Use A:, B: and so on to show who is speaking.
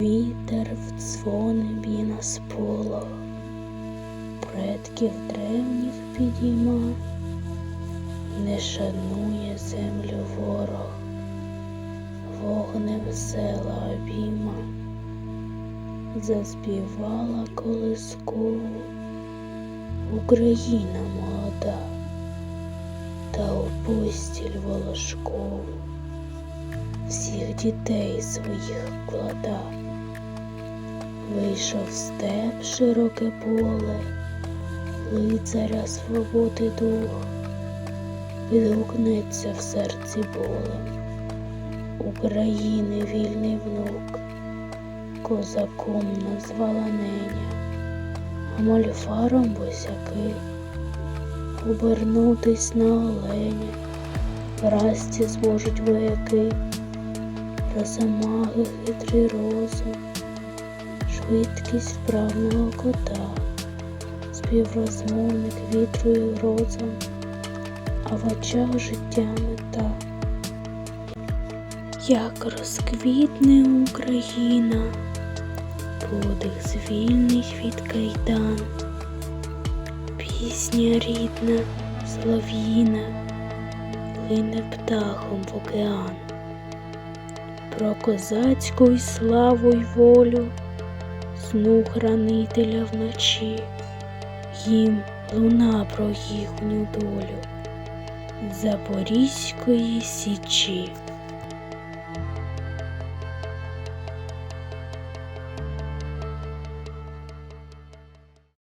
A: Вітер в дзвони на сполох, предків древніх підійма, не шанує землю ворог, вогнем села обійма, заспівала колискову Україна молода, та у постіль волошкову всіх дітей своїх вклада. Вийшов степ широке поле, лицаря свободи дух, відгукнеться в серці болем, України вільний внук, козаком назвала неня, а мольфаром босяки, обернутись на оленя, врасті зможуть вояки, розамаги хитрий розум швидкість вправного кота, співрозмовник вітру і грозом, а в очах життя мета. Як розквітне Україна, подих звільнить від кайдан, пісня рідна, солов'їна, лине птахом в океан. Про козацьку й славу й волю сну хранителя вночі, їм луна про їхню долю Запорізької січі.